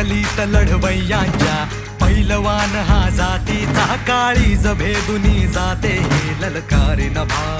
गलीत लढवय्यांच्या पैलवान हा जातीचा काळी जभेदुनी जाते हे ललकारे नभा